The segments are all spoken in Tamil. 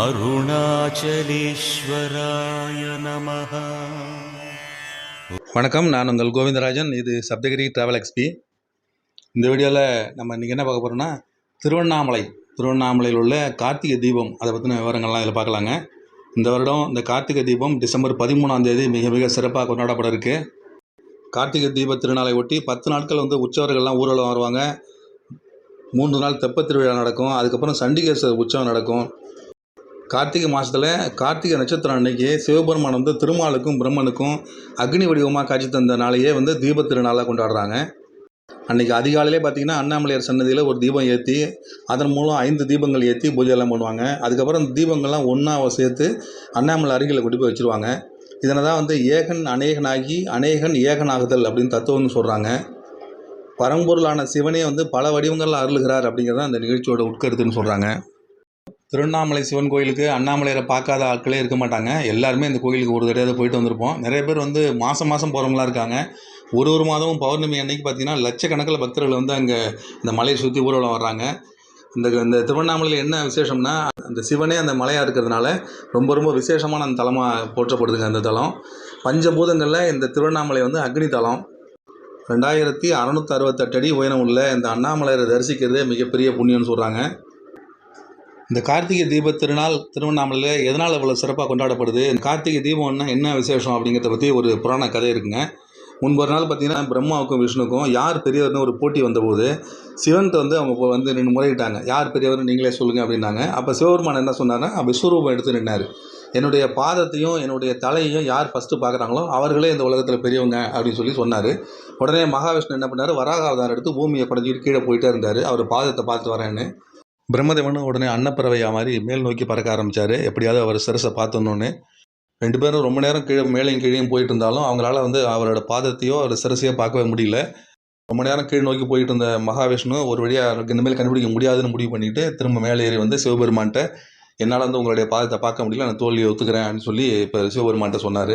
அருணாச்சலேஸ்வராய நமக வணக்கம் நான் உங்கள் கோவிந்தராஜன். இது சப்தகிரி ட்ராவல் எக்ஸ்பி இந்த வீடியோவில் நம்ம இன்றைக்கி என்ன பார்க்க போகிறோம்னா திருவண்ணாமலை. திருவண்ணாமலையில் உள்ள கார்த்திகை தீபம் அதை பற்றின விவரங்கள்லாம் இதில் பார்க்கலாங்க. இந்த வருடம் இந்த கார்த்திகை தீபம் டிசம்பர் பதிமூணாம் தேதி மிக மிக சிறப்பாக கொண்டாடப்பட இருக்குது கார்த்திகை தீப திருநாளை ஒட்டி பத்து நாட்கள் வந்து உற்சவர்கள்லாம் ஊரலம் வருவாங்க. மூன்று நாள் தெப்பத் திருவிழா நடக்கும். அதுக்கப்புறம் சண்டிகேஸ்வர உற்சவம் நடக்கும். கார்த்திகை மாதத்தில் கார்த்திகை நட்சத்திரம் அன்னைக்கு சிவபெருமான் வந்து திருமாலுக்கும் பிரம்மனுக்கும் அக்னி வடிவமாக காட்சி தந்த நாளையே வந்து தீப திருநாளாக கொண்டாடுறாங்க. அன்றைக்கி அதிகாலையிலே பார்த்திங்கன்னா அண்ணாமலையார் சன்னதியில் ஒரு தீபம் ஏற்றி அதன் மூலம் ஐந்து தீபங்கள் ஏற்றி பூஜை எல்லாம் பண்ணுவாங்க. அதுக்கப்புறம் அந்த தீபங்கள்லாம் ஒன்றா சேர்த்து அண்ணாமலை அருகில் கொண்டு போய் வச்சுருவாங்க. இதனை தான் வந்து ஏகன் அநேகனாகி அநேகன் ஏகனாகுதல் அப்படின்னு தத்துவம்னு சொல்கிறாங்க பரம்பொருளான சிவனே வந்து பல வடிவங்களில் அருளுகிறார் அப்படிங்கிறதான் அந்த நிகழ்ச்சியோட உட்கருத்துன்னு சொல்கிறாங்க திருவண்ணாமலை சிவன் கோயிலுக்கு அண்ணாமலையரை பார்க்காத ஆட்களே இருக்க மாட்டாங்க. எல்லாருமே இந்த கோயிலுக்கு ஒரு தடையாவது போயிட்டு வந்திருப்போம். நிறைய பேர் வந்து மாதம் மாதம் போகிறவங்களாம் இருக்காங்க. ஒரு ஒரு மாதமும் பௌர்ணமி அன்னைக்கு பார்த்தீங்கன்னா லட்சக்கணக்கில் பக்தர்கள் வந்து அங்கே இந்த மலையை சுற்றி ஊர்வலம் வர்றாங்க. இந்த இந்த திருவண்ணாமலையில் என்ன விசேஷம்னா அந்த சிவனே அந்த மலையாக இருக்கிறதுனால ரொம்ப ரொம்ப விசேஷமான அந்த தலமாக போற்றப்படுதுங்க அந்த தலம். பஞ்சபூதங்களில் இந்த திருவண்ணாமலை வந்து அக்னி தலம். ரெண்டாயிரத்தி அறநூற்றி அறுபத்தெட்டு அடி உயரம் உள்ள இந்த அண்ணாமலையரை தரிசிக்கிறதே மிகப்பெரிய புண்ணியம்னு சொல்கிறாங்க இந்த கார்த்திகை தீப திருநாள் திருவண்ணாமலையில் எதனால் இவ்வளோ சிறப்பாக கொண்டாடப்படுது? இந்த கார்த்திகை தீபம்னா என்ன விசேஷம் அப்படிங்கிறத பற்றி ஒரு புராண கதை இருக்குங்க. முன்பொரு நாள் பார்த்தீங்கன்னா பிரம்மாவுக்கும் விஷ்ணுக்கும் யார் பெரியவர்னு ஒரு போட்டி வந்தபோது சிவன்கிட்ட வந்து அவங்க இப்போ வந்து ரெண்டு முறையிட்டாங்க. யார் பெரியவர் நீங்களே சொல்லுங்கள் அப்படின்னாங்க. அப்போ சிவபெருமான் என்ன சொன்னார்னா விஸ்வரூபம் எடுத்து நின்னார். என்னுடைய பாதத்தையும் என்னுடைய தலையையும் யார் ஃபஸ்ட்டு பார்க்குறாங்களோ அவர்களே இந்த உலகத்தில் பெரியவங்க அப்படின்னு சொல்லி சொன்னார். உடனே மகாவிஷ்ணு என்ன பண்ணார்? வராக அவதாரம் எடுத்து பூமியை குடஞ்சிட்டு கீழே போயிட்டே இருந்தார். அவர் பாதத்தை பார்த்துட்டு வரேன்னு. பிரம்மதேவனும் உடனே அன்னப்பறவையா மாதிரி மேல் நோக்கி பறக்க ஆரம்பித்தார் எப்படியாவது அவர் சிரசை பார்த்தோன்னொன்னு ரெண்டு பேரும் ரொம்ப நேரம் கீழே மேலேயும் கீழேயும் போயிட்டு இருந்தாலும் அவங்களால வந்து அவரோட பாதத்தையோ அவர் சிரசையோ பார்க்கவே முடியல. ரொம்ப நேரம் கீழ் நோக்கி போயிட்டு இருந்த மகாவிஷ்ணு ஒரு வழியாக இனிமேல் கண்டுபிடிக்க முடியாதுன்னு முடிவு பண்ணிவிட்டு திரும்ப மேலே ஏறி வந்து சிவபெருமான்கிட்ட என்னால் வந்து உங்களுடைய பாதத்தை பார்க்க முடியல நான் தோல்வியை ஒத்துக்கிறேன் சொல்லி இப்போ சிவபெருமான்கிட்ட சொன்னார்.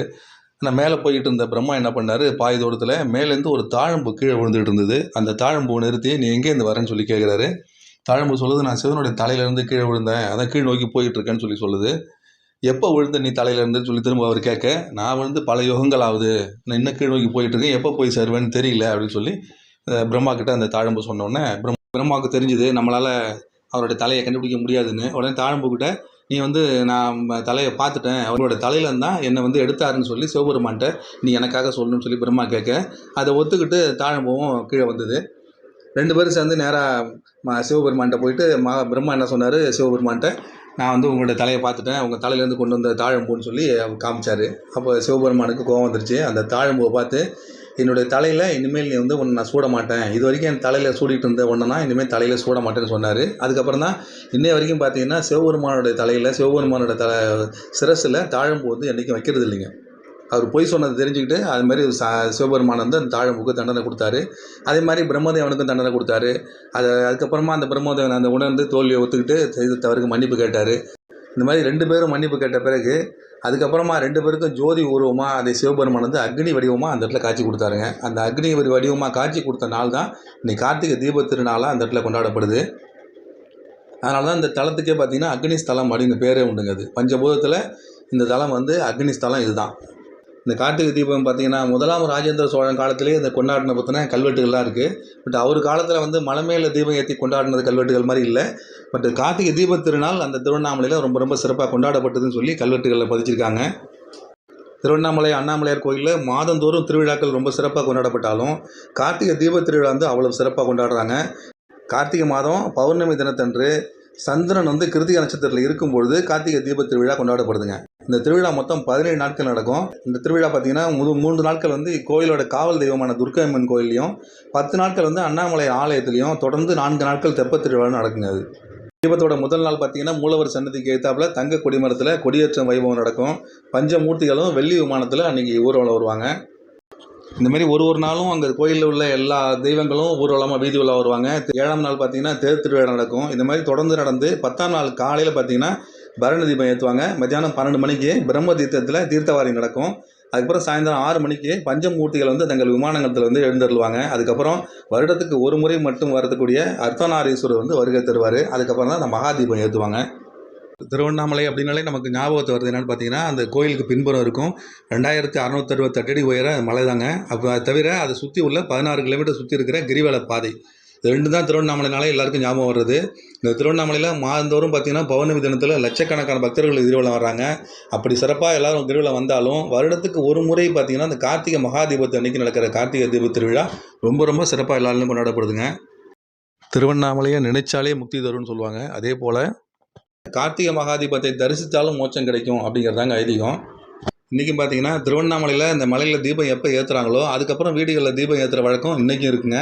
ஆனால் மேலே போயிட்டு இருந்த பிரம்மா என்ன பண்ணார்? பாய் தூரத்தில் மேலேருந்து ஒரு தாழம்பு கீழே விழுந்துட்டு இருந்தது. அந்த தாழம்பு நிறுத்தி நீ எங்கேருந்து வரேன்னு சொல்லி கேட்குறாரு தாழம்பு சொல்லுது நான் சிவனுடைய தலையிலேருந்து கீழே விழுந்தேன் அதான் கீழ் நோக்கி போயிட்டு இருக்கேன்னு சொல்லி சொல்லுது. எப்போ விழுந்த நீ தலையிலேருந்து? சொல்லி திரும்ப அவர் கேட்க நான் வந்து பல யுகங்கள் ஆகுது நான் இன்னும் கீழ் நோக்கி போயிட்டு இருக்கேன் எப்போ போய் சேருவேன்னு தெரியல அப்படின்னு சொல்லி பிரம்மா கிட்ட அந்த தாழம்பு சொன்னோடனே பிரம் பிரம்மாவுக்கு தெரிஞ்சுது நம்மளால் அவருடைய தலையை கண்டுபிடிக்க முடியாதுன்னு. உடனே தாழம்பு கிட்ட நீ வந்து நான் தலையை பார்த்துட்டேன் அவரோட தலையிலேருந்து தான் என்னை வந்து எடுத்தாருன்னு சொல்லி சிவபெருமான்ட்ட நீ எனக்காக சொல்லணும்னு சொல்லி பிரம்மா கேட்க அதை ஒத்துக்கிட்டு தாழம்பவும் கீழே வந்தது. ரெண்டு பேரும் சேர்ந்து நேராக சிவபெருமான்கிட்ட போயிட்டு மா பிரம்மா என்ன சொன்னார் சிவபெருமான்கிட்ட நான் வந்து உங்களோட தலையை பார்த்துட்டேன். உங்கள் தலையிலேருந்து கொண்டு வந்த தாழம்பூன்னு சொல்லி அவர் காமிச்சார். அப்போ சிவபெருமானுக்கு கோவம் வந்துருச்சு. அந்த தாழம்பூவை பார்த்து என்னுடைய தலையில் இனிமேல் நீ வந்து உன்னை நான் சூட மாட்டேன். இது வரைக்கும் என் தலையில் சூடிட்டு இருந்த ஒன்றுனா இனிமேல் தலையில் சூட மாட்டேன்னு சொன்னார். அதுக்கப்புறம் தான் இன்னைய வரைக்கும் பார்த்தீங்கன்னா சிவபெருமானோட தலையில் சிவபெருமானோட தலை சிரசில் தாழம்பூ வந்து என்றைக்கும் வைக்கிறது இல்லைங்க அவர் பொய் சொன்னதை தெரிஞ்சுக்கிட்டு அது மாதிரி சிவபெருமான் வந்து அந்த தாழமுக்கு தண்டனை கொடுத்தாரு. அதே மாதிரி பிரம்மதேவனுக்கும் தண்டனை கொடுத்தாரு. அது அதுக்கப்புறமா அந்த பிரம்மதேவன் அந்த உணர்ந்து தோல்வியை ஒத்துக்கிட்டு செய்து தவறுக்கு மன்னிப்பு கேட்டார். இந்த மாதிரி ரெண்டு பேரும் மன்னிப்பு கேட்ட பிறகு அதுக்கப்புறமா ரெண்டு பேருக்கும் ஜோதி உருவமாக அதை சிவபெருமான் வந்து அக்னி வடிவமாக அந்த இடத்துல காட்சி கொடுத்தாருங்க. அந்த அக்னி வடிவமாக காட்சி கொடுத்த நாள் தான் இன்னைக்கு கார்த்திகை தீப திருநாளாக அந்த இடத்துல கொண்டாடப்படுது. அதனால தான் இந்த தலத்துக்கே பார்த்தீங்கன்னா அக்னி ஸ்தலம் அப்படின்னு பேரே உண்டுங்க அது. பஞ்சபூதத்தில் இந்த தலம் வந்து அக்னி ஸ்தலம் இதுதான். இந்த கார்த்திகை தீபம் பார்த்தீங்கன்னா முதலாம் ராஜேந்திர சோழன் காலத்திலேயே இந்த கொண்டாடின பற்றின கல்வெட்டுகள்லாம் இருக்குது பட் அவர் காலத்தில் வந்து மலை மேலே தீபம் ஏற்றி கொண்டாடினது கல்வெட்டுகள் மாதிரி இல்லை. பட் கார்த்திகை தீப திருநாள் அந்த திருவண்ணாமலையில் ரொம்ப ரொம்ப சிறப்பாக கொண்டாடப்பட்டதுன்னு சொல்லி கல்வெட்டுகளில் பதிச்சிருக்காங்க. திருவண்ணாமலை அண்ணாமலையார் கோயிலில் மாதந்தோறும் திருவிழாக்கள் ரொம்ப சிறப்பாக கொண்டாடப்பட்டாலும் கார்த்திகை தீபத் திருவிழா வந்து அவ்வளோ சிறப்பாக கொண்டாடுறாங்க. கார்த்திகை மாதம் பௌர்ணமி தினத்தன்று சந்திரன் வந்து கிருத்திகை நட்சத்திரத்தில் இருக்கும்பொழுது கார்த்திகை தீபத் திருவிழா கொண்டாடப்படுதுங்க. இந்த திருவிழா மொத்தம் பதினேழு நாட்கள் நடக்கும். இந்த திருவிழா பார்த்தீங்கன்னா முது மூன்று நாட்கள் வந்து கோயிலோட காவல் தெய்வமான துர்க்கை அம்மன் கோயிலையும் பத்து நாட்கள் வந்து அண்ணாமலை ஆலயத்துலையும் தொடர்ந்து நான்கு நாட்கள் தெப்பத்திருவிழா நடக்குங்க அது. தீபத்தோட முதல் நாள் பார்த்தீங்கன்னா மூலவர் சன்னதிக்கு ஏற்றாப்புல தங்க கொடிமரத்தில் கொடியேற்றம் வைபவம் நடக்கும். பஞ்சமூர்த்திகளும் வெள்ளி விமானத்தில் அன்றைக்கி ஊர்வலம் வருவாங்க. இந்தமாரி ஒரு ஒரு நாளும் அங்கே கோயிலில் உள்ள எல்லா தெய்வங்களும் ஊர்வலமாக வீதி உலா வருவாங்க. ஏழாம் நாள் பார்த்தீங்கன்னா தேர் திருவிழா நடக்கும். இந்த மாதிரி தொடர்ந்து நடந்து பத்தாம் நாள் காலையில் பார்த்தீங்கன்னா பரணதீபம் ஏற்றுவாங்க மத்தியானம் பன்னெண்டு மணிக்கு பிரம்ம தீர்த்தத்தில் தீர்த்தவாரி நடக்கும். அதுக்கப்புறம் சாயந்தரம் ஆறு மணிக்கு பஞ்சமூர்த்திகள் வந்து தங்கள் விமானங்கத்தில் வந்து எழுந்தருள்வாங்க. அதுக்கப்புறம் வருடத்துக்கு ஒரு முறை மட்டும் வரக்கூடிய அர்த்தநாரீஸ்வரர் வந்து வருகை தருவார். அதுக்கப்புறம் தான் அந்த மகாதீபம் ஏற்றுவாங்க திருவண்ணாமலை அப்படின்னாலே நமக்கு ஞாபகத்து வருது என்னென்னு பார்த்தீங்கன்னா அந்த கோயிலுக்கு பின்புறம் இருக்கும். ரெண்டாயிரத்தி அறநூற்றறுபத்தெட்டு அடி உயர மலை தாங்க அப்போ தவிர அதை சுற்றி உள்ள பதினாறு கிலோமீட்டர் சுற்றி இருக்கிற கிரிவல பாதை. ரெண்டு தான் திருவண்ணாமலைனாலே எல்லாருக்கும் ஞாபகம் வருது. இந்த திருவண்ணாமலையில் மாதந்தோறும் பார்த்தீங்கன்னா பௌர்ணமி தினத்தில் லட்சக்கணக்கான பக்தர்கள் கிரிவலம் வர்றாங்க. அப்படி சிறப்பாக எல்லாரும் கிரிவலம் வந்தாலும் வருடத்துக்கு ஒரு முறை பார்த்தீங்கன்னா அந்த கார்த்திகை மகாதீபத்து அன்னைக்கு நடக்கிற கார்த்திகை தீப திருவிழா ரொம்ப ரொம்ப சிறப்பாக எல்லாருமே கொண்டாடப்படுதுங்க. திருவண்ணாமலையை நினைச்சாலே முக்தி தரும்னு சொல்லுவாங்க. அதே போல் கார்த்திகை மகாதீபத்தை தரிசித்தாலும் மோட்சம் கிடைக்கும் அப்படிங்கிறதாங்க ஐதீகம். இன்றைக்கும் பார்த்தீங்கன்னா திருவண்ணாமலையில் இந்த மலையில் தீபம் எப்போ ஏற்றுறாங்களோ அதுக்கப்புறம் வீடுகளில் தீபம் ஏற்றுற வழக்கம் இன்றைக்கும் இருக்குங்க.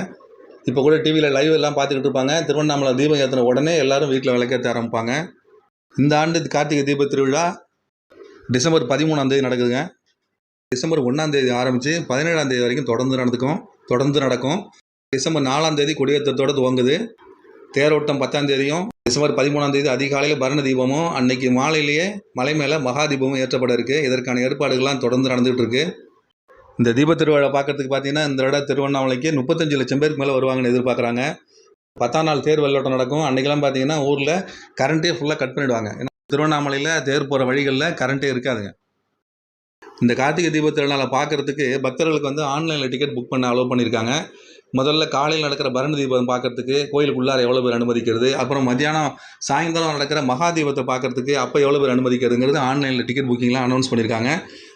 இப்போ கூட டிவியில் லைவ் எல்லாம் பார்த்துக்கிட்டு இருப்பாங்க. திருவண்ணாமலை தீபம் ஏற்றின உடனே எல்லாரும் வீட்டில் விளக்கேற்ற ஆரம்பிப்பாங்க. இந்த ஆண்டு கார்த்திகை தீப திருவிழா டிசம்பர் பதிமூணாம் தேதி நடக்குதுங்க. டிசம்பர் ஒன்றாம் தேதி ஆரம்பித்து பதினேழாம் தேதி வரைக்கும் தொடர்ந்து நடக்கும் தொடர்ந்து நடக்கும். டிசம்பர் நாலாம் தேதி கொடியேற்றத்தோடு துவங்குது. தேரோட்டம் பத்தாம் தேதியும் டிசம்பர் பதிமூணாம் தேதி அதிகாலையில் பரண தீபமும் அன்னைக்கு மாலையிலேயே மலை மேலே மகா தீபமும் ஏற்றப்பட இருக்குது இதற்கான ஏற்பாடுகள்லாம் தொடர்ந்து நடந்துகிட்டு இருக்குது இந்த தீபத்திருவிழா பார்க்கறதுக்கு பார்த்தீங்கன்னா இந்த இட திருவண்ணாமலைக்கு முப்பத்தஞ்சு லட்சம் பேருக்கு மேலே வருவாங்கன்னு எதிர்பார்க்குறாங்க. பத்தாம் நாள் தேர் வெள்ளோட்டம் நடக்கும். அன்றைக்கெல்லாம் பார்த்தீங்கன்னா ஊரில் கரண்ட்டே ஃபுல்லாக கட் பண்ணிவிடுவாங்க ஏன்னா திருவண்ணாமலையில் தேர் போகிற வழிகளில் கரண்ட்டே இருக்காதுங்க. இந்த கார்த்திகை தீப திருநாளை பார்க்கறதுக்கு பக்தர்களுக்கு வந்து ஆன்லைனில் டிக்கெட் புக் பண்ண அலோவ் பண்ணியிருக்காங்க முதல்ல காலையில் நடக்கிற பரணி தீபம் பார்க்குறதுக்கு கோயிலுக்கு உள்ளார எவ்வளோ பேர் அனுமதிக்கிறது அப்புறம் மத்தியானம் சாயந்தரம் நடக்கிற மகா தீபத்தை பார்க்கறதுக்கு அப்போ எவ்வளோ பேர் அனுமதிக்கிறதுங்கிறது ஆன்லைனில் டிக்கெட் புக்கிங்லாம் அனௌன்ஸ் பண்ணியிருக்காங்க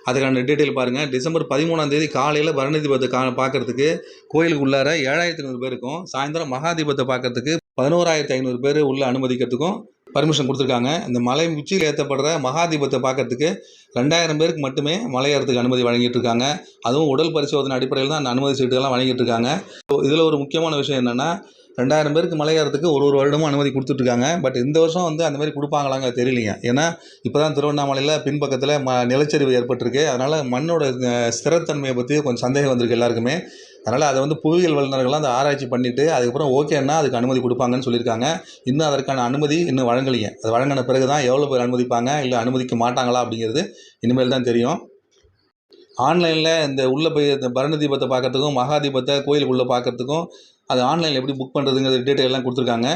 அதுக்கான டீட்டெயில் பாருங்கள் டிசம்பர் பதிமூணாம் தேதி காலையில் பரணதீபத்தை கா பார்க்குறதுக்கு கோயிலுக்கு உள்ளார ஏழாயிரத்தி ஐநூறு பேர் இருக்கும். சாயந்தரம் மகா தீபத்தை பார்க்கறதுக்கு பதினோராயிரத்தி ஐநூறு பேர் உள்ள அனுமதிக்கிறதுக்கும் பர்மிஷன் கொடுத்துருக்காங்க. இந்த மலை உச்சியில் ஏற்றப்படுற மகாதீபத்தை பார்க்கறதுக்கு ரெண்டாயிரம் பேருக்கு மட்டுமே மலை ஏறத்துக்கு அனுமதி வழங்கிட்டு இருக்காங்க அதுவும் உடல் பரிசோதனை அடிப்படையில் தான் அந்த அனுமதி சீட்டுகள்லாம் வழங்கிட்டு இருக்காங்க இதில் ஒரு முக்கியமான விஷயம் என்னென்னா ரெண்டாயிரம் பேருக்கு மலையேறதுக்கு ஒரு ஒரு வருடமும் அனுமதி கொடுத்துட்ருக்காங்க. பட் இந்த வருஷம் வந்து அந்த மாதிரி கொடுப்பாங்களாங்க தெரியலைங்க. ஏன்னா இப்போ தான் திருவண்ணாமலையில் பின்பக்கத்தில் ம நிலச்சரிவு ஏற்பட்டிருக்கு. அதனால் மண்ணோட ஸ்திரத்தன்மையை பற்றி கொஞ்சம் சந்தேகம் வந்திருக்கு எல்லாருக்குமே. அதனால் அதை வந்து புவியியல் வல்லுநர்கள்லாம் அதை ஆராய்ச்சி பண்ணிவிட்டு அதுக்கப்புறம் ஓகேன்னா அதுக்கு அனுமதி கொடுப்பாங்கன்னு சொல்லியிருக்காங்க. இன்னும் அதற்கான அனுமதி இன்னும் வழங்கலைங்க. அது வழங்கின பிறகு தான் எவ்வளோ பேர் அனுமதிப்பாங்க இல்லை அனுமதிக்க மாட்டாங்களா அப்படிங்கிறது இனிமேல் தான் தெரியும். ஆன்லைனில் இந்த உள்ளே போய் இந்த பரண தீபத்தை பார்க்கறதுக்கும் மகா தீபத்தை கோயிலுக்குள்ளே பார்க்கறதுக்கும் அது ஆன்லைனில் எப்படி புக் பண்ணுறதுங்கிற டீட்டெயில் எல்லாம் கொடுத்துருக்காங்க.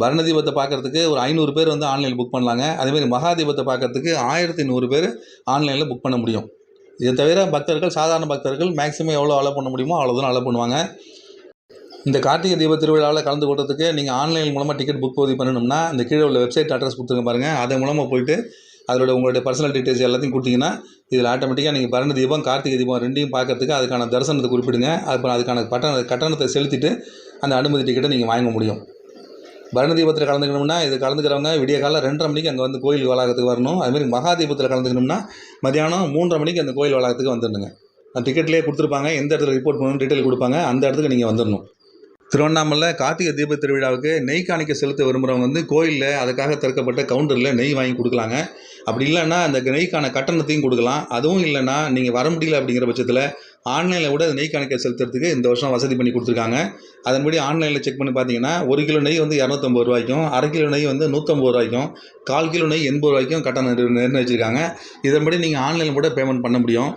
பரண தீபத்தை ஒரு ஐநூறு பேர் வந்து ஆன்லைனில் புக் பண்ணலாங்க. அதேமாதிரி மகா தீபத்தை ஆயிரத்தி நூறு பேர் ஆன்லைனில் புக் பண்ண முடியும். இதை தவிர பக்தர்கள் சாதாரண பக்தர்கள் மேக்ஸிமம் எவ்வளோ அலோ பண்ண முடியுமோ அவ்வளோ தூரம் அலோ பண்ணுவாங்க. இந்த கார்த்திகை தீப திருவிழாவில் கலந்து கொள்றதுக்கு நீங்கள் ஆன்லைன் மூலமாக டிக்கெட் புக் பதிவு பண்ணணும்னா இந்த கீழே உள்ள வெப்சைட் அட்ரஸ் கொடுத்துருங்க பாருங்கள் அதன் மூலமாக போயிட்டு அதோட உங்களுடைய பர்சனல் டீட்டெயில்ஸ் எல்லாத்தையும் கொடுத்தீங்கன்னா இதில் ஆட்டோமேட்டிக்காக நீங்கள் பரண தீபம் கார்த்திகை தீபம் ரெண்டையும் பார்க்கறதுக்கு அதுக்கான தரிசனத்தை குறிப்பிடுங்க. அப்புறம் அதுக்கான கட்டண கட்டணத்தை செலுத்திட்டு அந்த அனுமதி டிக்கெட்டை நீங்கள் வாங்க முடியும். பரண தீபத்தில் கலந்துக்கணும்னா இது கலந்துக்கிறவங்க விடிய காலம் ரெண்டரை மணிக்கு அங்கே வந்து கோயில் வளாகத்துக்கு வரணும். அதுமாதிரி மகா தீபத்தில் கலந்துக்கணும்னா மதியானம் மூன்றரை மணிக்கு அந்த கோயில் வளாகத்துக்கு வந்துடணுங்க. அந்த டிக்கெட்லேயே கொடுத்துருப்பாங்க எந்த இடத்துல ரிப்போர்ட் பண்ணணும் டீட்டெயில் கொடுப்பாங்க அந்த இடத்துக்கு நீங்கள் வந்துடணும். திருவண்ணாமலை கார்த்திகை தீப திருவிழாவுக்கு நெய் காணிக்க செலுத்த விரும்புகிறவங்க வந்து கோயிலில் அதுக்காக திறக்கப்பட்ட கவுண்டரில் நெய் வாங்கி கொடுக்கலாங்க. அப்படி இல்லைன்னா அந்த நெய்க்கான கட்டணத்தையும் கொடுக்கலாம். அதுவும் இல்லைன்னா நீங்கள் வர முடியல அப்படிங்கிற பட்சத்தில் ஆன்லைனில் கூட நெய் கணக்கை செலுத்துறதுக்கு இந்த வருஷம் வசதி பண்ணி கொடுத்துருக்காங்க. அதன்படி ஆன்லைனில் செக் பண்ணி பார்த்தீங்கன்னா ஒரு கிலோ நெய் வந்து இரநூத்தம்பது ரூபாய்க்கும் அரை கிலோ நெய் வந்து நூற்றம்பது ரூபாய்க்கும் கால் கிலோ நெய் எண்பது ரூபாய்க்கும் கட்டணம் நிர்ணயிச்சிருக்காங்க. இதன்படி நீங்கள் ஆன்லைனில் கூட பேமெண்ட் பண்ண முடியும்.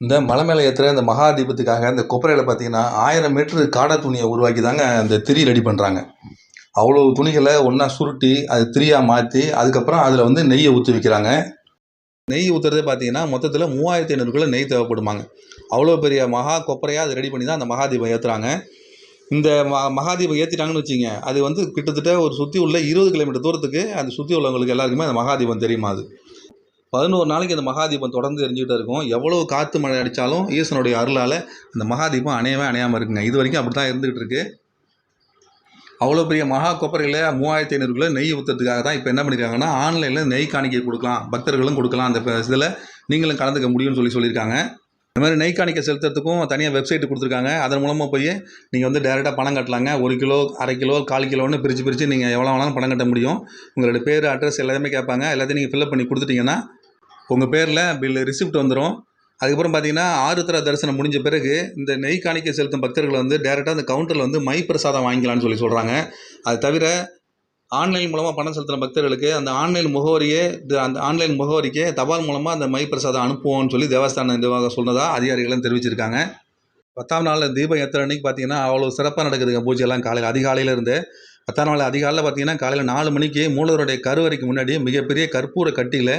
இந்த மலை மேலே ஏற்றுற இந்த மகா தீபத்துக்காக இந்த கொப்பரையில் பார்த்தீங்கன்னா ஆயிரம் மீட்டர் காடா துணியை உருவாக்கி தாங்க அந்த திரி ரெடி பண்ணுறாங்க அவ்வளோ துணிகளை ஒன்றா சுருட்டி அது திரியாக மாற்றி அதுக்கப்புறம் அதில் வந்து நெய்யை ஊற்றி வைக்கிறாங்க. நெய் ஊற்றுறதே பார்த்தீங்கன்னா மொத்தத்தில் மூவாயிரத்தி ஐநூறுக்குள்ள நெய் தேவைப்படுமாங்க. அவ்வளோ பெரிய மகா கொப்பரையாக அதை ரெடி பண்ணி தான் அந்த மகாதீபம் ஏற்றுறாங்க இந்த ம மகாதீபம் ஏற்றிட்டாங்கன்னு வச்சிங்க அது வந்து கிட்டத்தட்ட ஒரு சுற்றி உள்ள இருபது கிலோமீட்டர் தூரத்துக்கு அந்த சுற்றி உள்ளவங்களுக்கு எல்லாருக்குமே அந்த மகாதீபம் தெரியுமா அது. பதினோரு நாளைக்கு அந்த மகாதீபம் தொடர்ந்து எரிஞ்சுக்கிட்டே இருக்கும். எவ்வளோ காற்று மழை அடித்தாலும் ஈசனுடைய அருளால் அந்த மகாதீபம் அணையவே அணையாமல் இருக்குங்க. இது வரைக்கும் அப்படி தான் இருந்துகிட்டு இருக்குது அவ்வளோ பெரிய மகா கொப்பரையில் மூவாயிரத்தி ஐநூறுக்குள்ள நெய் ஊற்றுறதுக்காக தான் இப்போ என்ன பண்ணியிருக்காங்கன்னா ஆன்லைனில் நெய் காணிக்கை கொடுக்கலாம் பக்தர்களும் கொடுக்கலாம். அந்த இதில் நீங்களும் கலந்துக்க முடியும்னு சொல்லி சொல்லியிருக்காங்க. இந்த மாதிரி நெய் காணிக்கை செலுத்துறதுக்கும் தனியாக வெப்சைட் கொடுத்துருக்காங்க. அதன் மூலமாக போய் நீங்கள் வந்து டேரெக்டாக பணம் கட்டலாங்க. ஒரு கிலோ அரை கிலோ கால் கிலோன்னு பிரித்து பிரித்து நீங்கள் எவ்வளோ வேணாலும் பணம் கட்ட முடியும். உங்களோட பேர் அட்ரஸ் எல்லாத்தையுமே கேட்பாங்க. எல்லாத்தையும் நீங்கள் ஃபில்அப் பண்ணி கொடுத்துட்டிங்கன்னா உங்கள் பேரில் பில் ரிசிப்ட் வந்துடும் அதுக்கப்புறம் பார்த்தீங்கன்னா ஆருத்ரா தரிசனம் முடிஞ்ச பிறகு இந்த நெய் காணிக்கை செலுத்தும் பக்தர்கள் வந்து டேரெக்டாக அந்த கவுண்டரில் வந்து மை பிரசாதம் வாங்கிக்கலாம்னு சொல்லி சொல்கிறாங்க அது தவிர ஆன்லைன் மூலமாக பணம் செலுத்தின பக்தர்களுக்கு அந்த ஆன்லைன் முகவரியே அந்த ஆன்லைன் முகவரிக்கே தபால் மூலமாக அந்த மை பிரசாதம் அனுப்புவோம்னு சொல்லி தேவஸ்தான நிர்வாகம் சொன்னதாக அதிகாரிகளும் தெரிவிச்சிருக்காங்க. பத்தாம் நாள் தீபம் எத்தனை அன்னைக்கு பார்த்தீங்கன்னா அவ்வளோ சிறப்பாக நடக்குதுங்க. பூஜையெல்லாம் காலையில் அதிகாலையில் இருந்து. பத்தாம் நாள் அதிகாலையில் பார்த்தீங்கன்னா காலையில் நாலு மணிக்கு மூலவருடைய கருவறைக்கு முன்னாடி மிகப்பெரிய கற்பூர கட்டியில்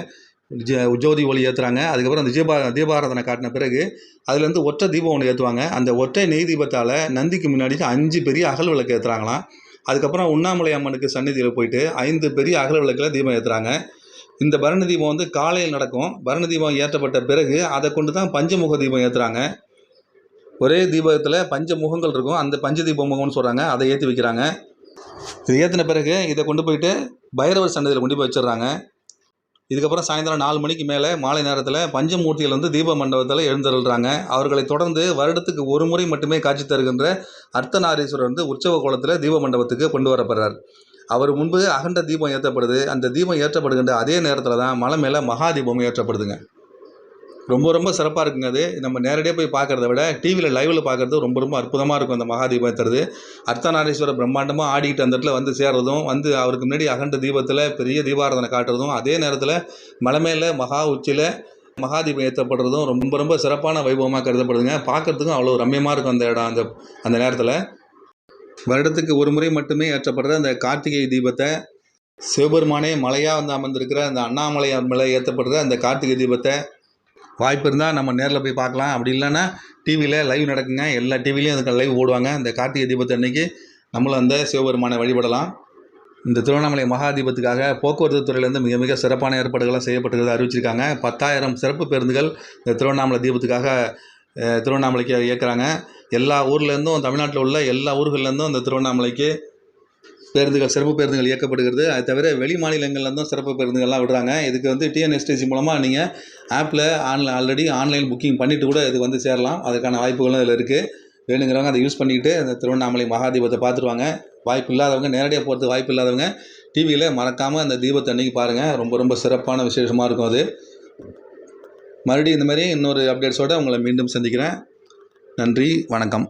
ஜ- ஜோதி ஒளி ஏற்றுறாங்க அதுக்கப்புறம் அந்த தீபா தீபாராதனை காட்டின பிறகு அதுலேருந்து ஒற்றை தீபம் ஒன்று ஏற்றுவாங்க அந்த ஒற்றை நெய் தீபத்தால் நந்திக்கு முன்னாடி அஞ்சு பெரிய அகல் விளக்கு ஏற்றுறாங்களாம் அதுக்கப்புறம் உண்ணாமலை அம்மனுக்கு சந்நிதியில் போயிட்டு ஐந்து பெரிய அகல் விளக்கில் தீபம் ஏற்றுறாங்க இந்த பரணி தீபம் வந்து காலையில் நடக்கும். பரணி தீபம் ஏற்றப்பட்ட பிறகு அதை கொண்டு தான் பஞ்சமுக தீபம் ஏற்றுறாங்க ஒரே தீபத்தில் பஞ்ச முகங்கள் இருக்கும். அந்த பஞ்ச தீப முகம்னு சொல்கிறாங்க அதை ஏற்றி வைக்கிறாங்க. இது ஏற்றின பிறகு இதை கொண்டு போயிட்டு பைரவர் சன்னதியில் கொண்டு போய் வச்சிடுறாங்க. இதுக்கப்புறம் சாயந்தரம் நாலு மணிக்கு மேலே மாலை நேரத்தில் பஞ்சமூர்த்திகள் வந்து தீப மண்டபத்தில் எழுந்தருள்றாங்க. அவர்களை தொடர்ந்து வருடத்துக்கு ஒரு முறை மட்டுமே காட்சி தருகின்ற அர்த்தநாரீஸ்வரர் வந்து உற்சவ கோலத்தில் தீப மண்டபத்துக்கு கொண்டு வரப்படுறார். அவர் முன்பு அகண்ட தீபம் ஏற்றப்படுது. அந்த தீபம் ஏற்றப்படுகின்ற அதே நேரத்தில் தான் மலை மேலே மகா தீபம் ஏற்றப்படுதுங்க. ரொம்ப ரொம்ப சிறப்பாக இருக்குங்க அது. நம்ம நேரடியாக போய் பார்க்குறத விட டிவியில் லைவில் பார்க்குறது ரொம்ப ரொம்ப அற்புதமாக இருக்கும் அந்த மகாதீபத்துறது அர்த்தநாரீஸ்வர ஏற்றுறது பிரம்மாண்டமாக ஆடிக்கிட்டு அந்த இடத்துல வந்து சேர்றதும் வந்து அவருக்கு முன்னாடி அகண்ட தீபத்தில் பெரிய தீபாராதனை காட்டுறதும் அதே நேரத்தில் மலை மேலே மகா உச்சியில் மகாதீபம் ஏற்றப்படுறதும் ரொம்ப ரொம்ப சிறப்பான வைபவமாக கருதப்படுதுங்க. பார்க்கறதுக்கும் அவ்வளோ ரம்மியமாக இருக்கும் அந்த இடம் அந்த அந்த நேரத்தில். வருடத்துக்கு ஒரு முறை மட்டுமே ஏற்றப்படுற அந்த கார்த்திகை தீபத்தை சிவபெருமானே மலையாக வந்து அமர்ந்திருக்கிற அந்த அண்ணாமலை மேலே ஏற்றப்படுற அந்த கார்த்திகை தீபத்தை வாய்ப்பு இருந்தால் நம்ம நேரில் போய் பார்க்கலாம். அப்படி இல்லைன்னா டிவியில் லைவ் நடக்குங்க. எல்லா டிவிலையும் அதுக்கு லைவ் ஓடுவாங்க. அந்த கார்த்திகை தீபத்து அன்னைக்கு நம்மளும் அந்த சிவபெருமானை வழிபடலாம். இந்த திருவண்ணாமலை மகா தீபத்துக்காக போக்குவரத்து துறையிலேருந்து மிக மிக சிறப்பான ஏற்பாடுகள்லாம் செய்யப்பட்டிருக்கிறது அறிவிச்சிருக்காங்க. பத்தாயிரம் சிறப்பு பேருந்துகள் இந்த திருவண்ணாமலை தீபத்துக்காக திருவண்ணாமலைக்கு இயக்குறாங்க. எல்லா ஊர்லேருந்தும் தமிழ்நாட்டில் உள்ள எல்லா ஊர்கள்லேருந்தும் இந்த திருவண்ணாமலைக்கு பேருந்துகள் சிறப்பு பேருந்துகள் இயக்கப்படுகிறது. அது தவிர வெளி மாநிலங்கள்லேருந்தும் சிறப்பு பேருந்துகள்லாம் விடுறாங்க. இதுக்கு வந்து டிஎன்எஸ்டிசி மூலமாக நீங்கள் ஆப்பில் ஆன்ல ஆல்ரெடி ஆன்லைன் புக்கிங் பண்ணிவிட்டு கூட இது வந்து சேரலாம். அதுக்கான வாய்ப்புகளும் இதில் இருக்குது வேணுங்கிறவங்க அதை யூஸ் பண்ணிக்கிட்டு அந்த திருவண்ணாமலை மகாதீபத்தை பார்த்துருவாங்க. வாய்ப்பு இல்லாதவங்க நேரடியாக போகிறதுக்கு வாய்ப்பு இல்லாதவங்க டிவியில் மறக்காமல் அந்த தீபத்தை அன்னைக்கு பாருங்கள் ரொம்ப ரொம்ப சிறப்பான விசேஷமாக இருக்கும் அது. மறுபடியும் இந்த மாதிரி இன்னொரு அப்டேட்ஸோடு உங்களை மீண்டும் சந்திக்கிறேன். நன்றி வணக்கம்.